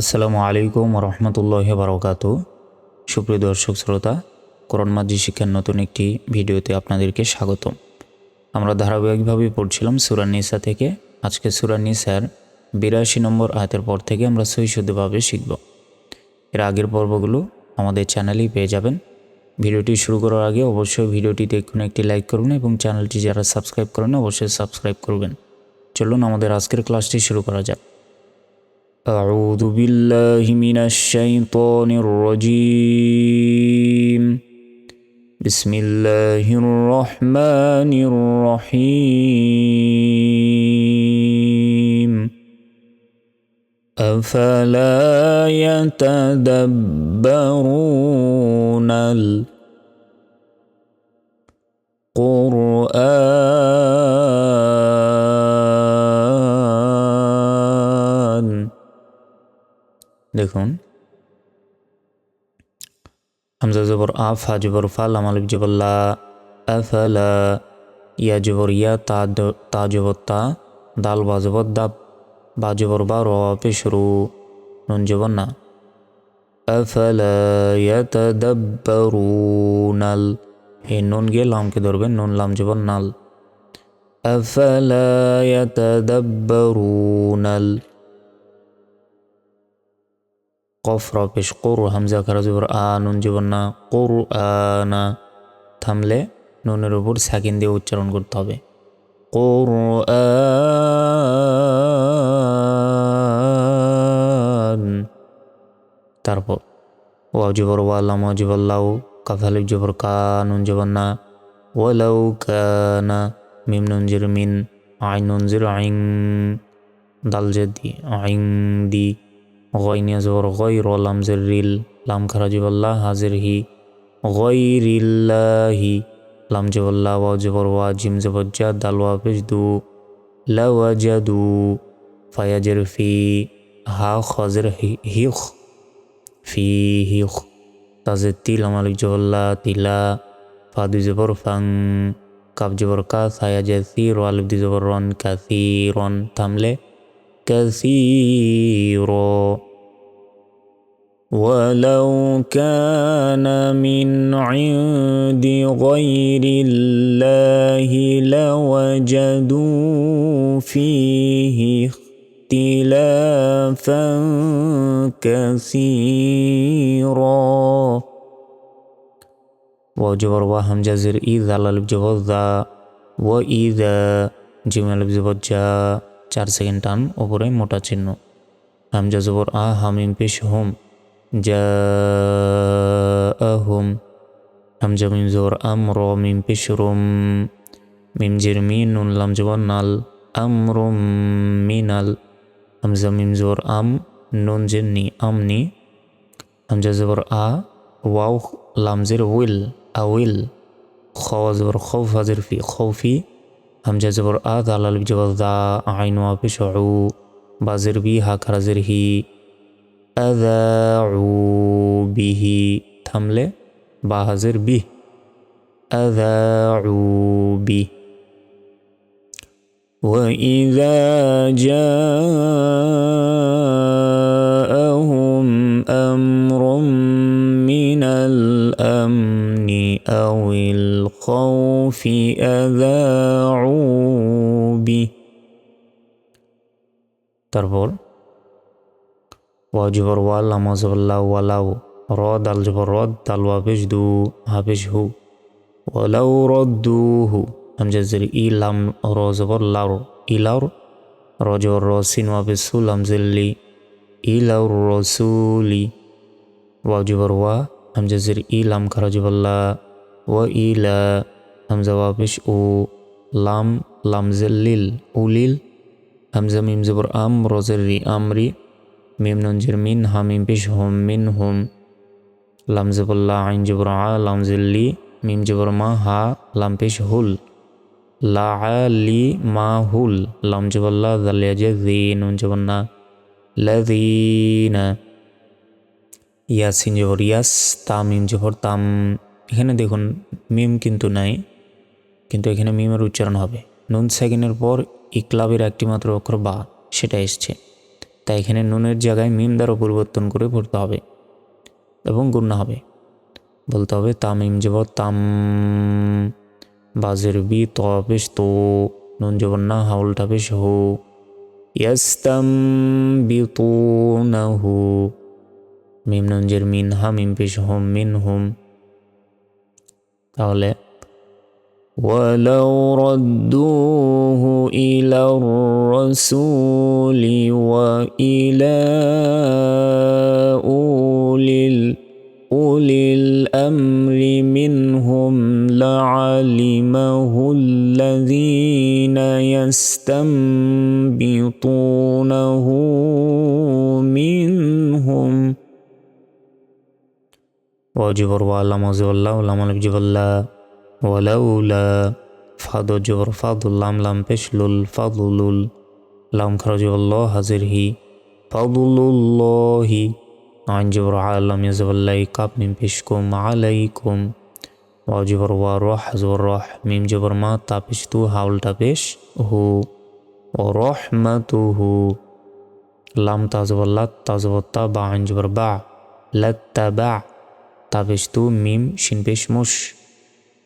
আসসালামু আলাইকুম রহমতুল্লাহ বারকাত সুপ্রিয় দর্শক শ্রোতা করণ মাঝি শিক্ষার নতুন একটি ভিডিওতে আপনাদেরকে স্বাগতম। আমরা ধারাবাহিকভাবে পড়ছিলাম সুরানিসা থেকে। আজকে সুরানিসার বিরাশি নম্বর আয়তের পর থেকে আমরা সহিশুদ্ধভাবে শিখব। এর আগের পর্বগুলো আমাদের চ্যানেলেই পেয়ে যাবেন। ভিডিওটি শুরু করার আগে অবশ্যই ভিডিওটিতে এক্ষুনি একটি লাইক করবেন এবং চ্যানেলটি যারা সাবস্ক্রাইব করেন অবশ্যই সাবস্ক্রাইব করবেন। চলুন আমাদের আজকের ক্লাসটি শুরু করা যাক। أعوذ بالله من الشيطان الرجيم. بسم الله الرحمن الرحيم. أفلا يتدبرون القرآن দেখুন। হামজা জবর আফ হা জবর ফাল আমালিব জবর লা আফালা ইয়া জবর ইয়া, তা তা জবর তা, দাল বা জবর দাব, বা জবর বা র পেশ রু নুন জবর না। আফালা ইয়াতাদাব্বারুনাল এই নুন গিয়ে লামকে ধরবেন, নুন লাম জবর নাল। আফালা ইয়াতাদাব্বারুনাল কফ র পেশ কোর হামজা খারা জবর আ, নুন জবর না, কোর আনা থামলে নুনের উপর সাকিন দিয়ে উচ্চারণ করতে হবে। কোর তারপর ও জবর ওয়ালাম ও জবর লাউ, কাফালিফ জবর কা, নুন জবর না, ওয়ালাউ কানা মিম নুন জির মিন আই নুন জির আইং দাল জেদি আইং দি غين زور غير لام زريل لام خرج والله حاضر هي غير الله لام جب الله واجبر واجم زبجا دال وابش دو لا وجدو فيجر في ها خزر هيخ في هيخ تازه تيل مالك جب الله تيلا فادو زبر فان কাপ জবর কা সায়া জাসির আলিফ দি জবর রন কাসিরন থামলে كثيرا. ولو كان من عند غير الله لوجدوا فيه اختلافا كثيرا. وجبر وهم جزر إذا للب جبر ذا وإذا جبر جاء চার সেকেন্ড টান ওপরে মোটা চিহ্ন। হামজা জবর আ হামিম পেশ হোম। যা হোম। হামজা মিম জবর আম র, মিম রোম। মিম জির মি, নুন লাম জবর নাল। আম রোম মিনাল হামজা মিম জবর আম, নুন জির নি আমনি হামজা জবর আ, ওয়াও লাম জির উইল আউইল খ জবর খৌফ হাজির ফি, খৌফি। همجه زبر آ دال الجبر دا عين وابشعو بازر بيها كرزر هي أذاعو به تملي باهزر به أذاعو به وإذا جاءهم أمر من الأمن أو الخوف أذاعوا به তারপর ওয়াজিবর ওয়াল আমাজবল্লাহ ওয়ালাউ র দাল জবর রদ দাল ওয়াবিশ দু হাবিশ হু ওয়ালাউ রদ্দু হু হামজাজের ই লাম র জবর লাউর ইলাউর র জবর র সিন ওয়াবিশ সু লামজিল্লি ইলাউর রসুলি ওয়াজিবর ওয়া হামজাজের ই লাম খারাজবল্লাহ ওয়া ইলা হামজা ওয়াবিশ উ লাম লামজিল্লিল উলিল হামজা মিম জবর আম রজের রি আমরি মিম নঞ্জের মিন হামিম পেশ হোম মিন হোম লাম জবল্লা আইন জবর আ লাম জিল্লি মিম জবর মা হা লাম পেশ হুল লা লি মা হুল লাম জবল্লা জালিয়া জে জি নুন জবর না লাযিনা ইয়াসিন জবর ইয়াস তা মিম জবর তাম এখানে দেখুন মিম কিন্তু নাই কিন্তু এখানে মিমের উচ্চারণ হবে। নুন সেকেন্ডের পর ইকলাবের একটি মাত্র অক্ষর বা, সেটা এসছে। তাই এখানে নুনের জায়গায় মিম দ্বারা পরিবর্তন করে পড়তে হবে এবং গুণনা হবে। বলতে হবে তামিম যাব তাম, বাজের বি ত তো, নুন জবর না হাউলটা পেশ হো। ইয়াস্তাম বি তো না হু। মিম নুনজের মিন হা, মিম পেশ হোম, মিন হোম। তাহলে ولو ردوه إلى الرسول وإلى أولي أولي الأمر منهم لعلمه الذين يستنبطونه منهم. وجبر وعلم وزوالله ولم الجب الله ولولا ফাদ জবর ফাদুল লাম লাম পেশলুল ফাদুলুল লাম খরজ আল্লাহ হাজির হি ফাদুলুল্লাহি আইন জবর আলাম ইয়াজবাল্লাই কাপ মিম পেশকুম আলাইকুম ওয়া জবর ওয়া রহ জবর রহ মিম জবর মা তা পেশ তু হাউলটা পেশ হু ও রহমাতুহু লাম তাজবর লাত তাজবর তা বা আইন জবর বা লাত্তা বা তা পেশ তু মিম শিন পেশ মুশ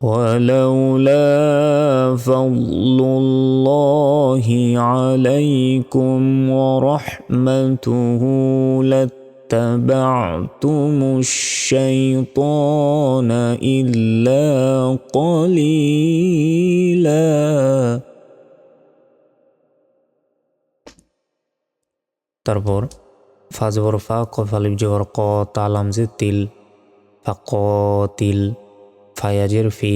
ولولا فضل الله عليكم ورحمته لاتبعتم الشيطان إلا قليلا তারপর ফাজবর ফা কফালিব জবর ক তালাম যে তিল ফাকতিল ফায়াজের ফি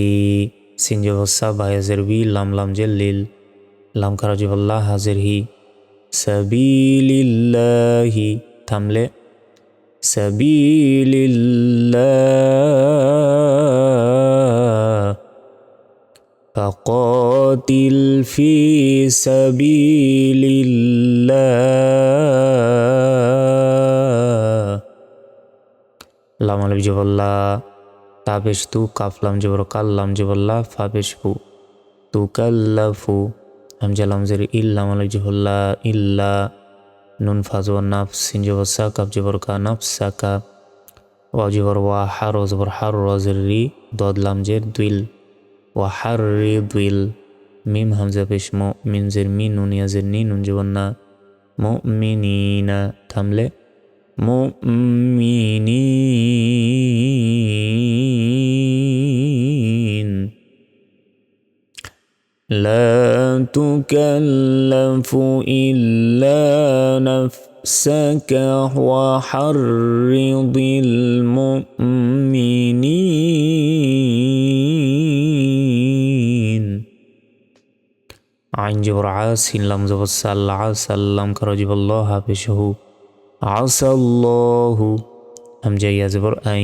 সিনজবসা বায়াজের বি লাম লাম লিল লাম খারাজিবাল্লাহ হাজের হি সাবিলিল্লাহি থামলে সাবিলিল্লাহ فقاتل في سبيل الله লাম আলিফ জবাল্লাহ তাবেশ তু কাফলাম জবর কাল্লাম জবল্লা ফাবেশ ফু তু কাল্লাফু। হামজালাম জের ইল্লাম আলাই জবল্লা ইল্লা। নুন ফাজওয়া নাফ সিন জবর সা কাপ জবর কা নাফ সাকা ওয়া জবর ওয়া, হার জবর হার রজের রি দদলাম জের দুইল। ওয়া হার রি দুইল। মিম হামজা পেশ মো মিম জের মি, নুন ইয়াজের নি, নুন জবর না মো মিনিনা থামলে مؤمنين. لا تكلف إلا نفسك وحرض المؤمنين. عن جبر عاس لم الله عليه وسلم كرجب الله بشه আসাল্লাহু হামজা ইয়াজবর আই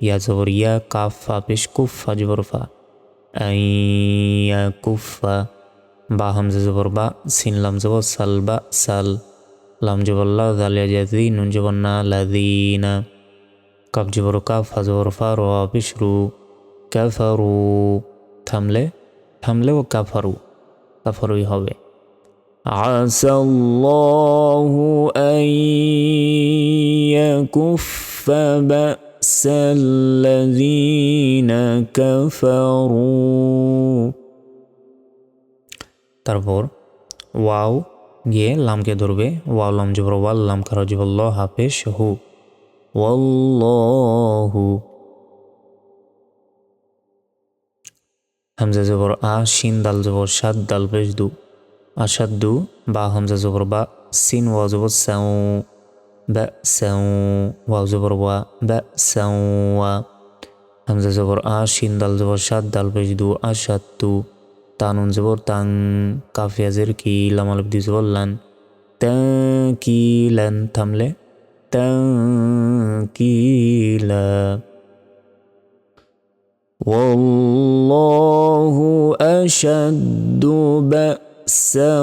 ইয়াজবর ইয়া কাফা, পেশ কুফা জবর ফা। আই, ইয়া কুফা বা হামজা জবর বা, সিন লাম জবর সাল বা সাল। লাম জবল্লা জালিয়া জাতি নুন জবর না লাদিনা কাপ জবর কাফ, ফা জবর ফা, র পেশ রু। থামলে থামলে ও কাফারু। কাফারুই হবে। عسى الله أن يكف بأس بأس الذين كفروا তারপর ওয়াও গিয়ে লামকে ধরবে ওয়াও লাম জবর ওয়াল লাম খারা জবল্ল হাফেশ হু ওয়াল্লাহু হামজা জবর আ শিন দাল জবর সাদ দাল পেশ দু আসাদ্দু বা হামজা জবর বা সিন ওয়া জবর সাউ بأسا واو زبر و بأسا و همزة زبر آ شين دال زبر شاد دال بجدو أشدو تانون زبر تان কাফ ইয়াজের কি লামালব দি زبر لن تاكيلا থামলে تاكيلا والله أشد بأسا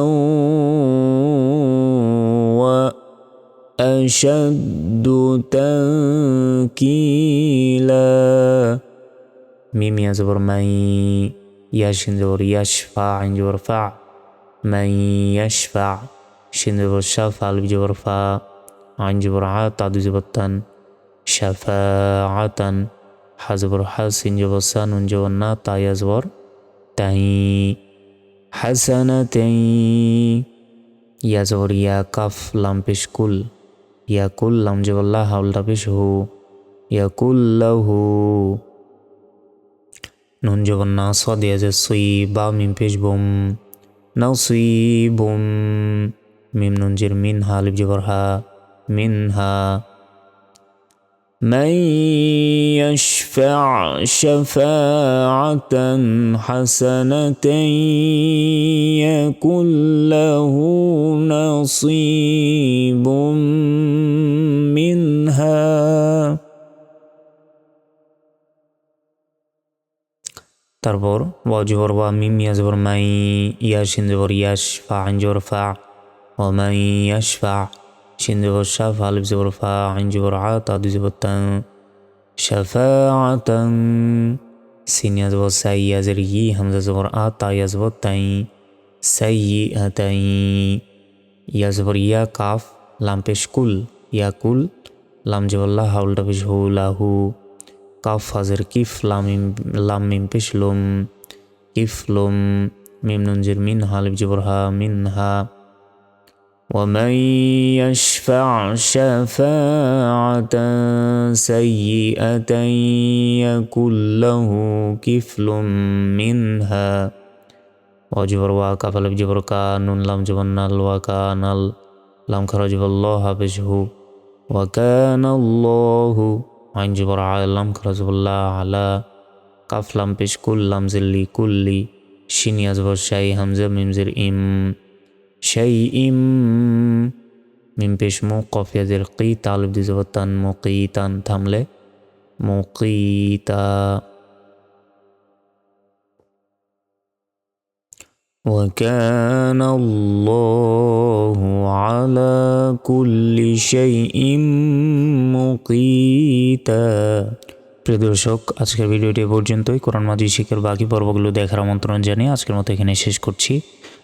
وأشد تنكيلا. ميم يزبر من يشنزور يشفع ينجور فع من يشفع شنزور شفع الجور فع عنجور عطا دزبطن شفاعة حزبر حسن جبسان جبناتا يزبر تهي তাই আজবর তাই হাসানা তাই ইয়া জবর ইয়া কাফ লাম কুল ইয়া কুল লাম জবর লা হাউলটা পেশ হু ইয়া কুল্লাহু নুন জবর না সদ ইয়া যে সুই বা মিম পেশ বুম নাও সুই বুম মিম নুন জির মিন হা লিপ জবর হা মিন হা من يشفع شفاعة حسنة يكن له نصيب منها তারপর ওয়াজবর বা মিম ইয়াজবর মাই ইয়াশিন জবর ইয়াশ ফা আইন জবর ফা ও মাই ইয়াশ ফা شين زبر شاف ألف زبر فا عين زبر عا تا دو زبر تن شفاعة سين يا زبر سي يا زر يي همزة زبر آ تا يا زبر تن سيئة يا زبر يا كاف لام پیش كل يا كل لام زبر لا حول پیش هو لا هو كاف حاضر كيف لام لام ميم پیش لوم كيف لوم ميم نون جر من حالف زبر ها من ها ومن يشفع شفاعة سيئة يكن له كفل منها وجبر واكا فلب جبر كانون لم جبن الوكان لم خرج الله بشه وكان الله عن جبر على لم خرج الله على كف لم بش كل لم زلي كل شين يزبر شاي همزة ممزر إم شيء من পেশ موقف يدير قي طالب دي زبطان مقيتا থামলে مقيتا وكان الله على كل شيء مقيتا প্রিয় দর্শক আজকের ভিডিওটি পর্যন্তই কোরআন মাজি শিখের বাকি পর্বগুলো দেখার আমন্ত্রণ জানিয়ে আজকের মতো এখানে শেষ করছি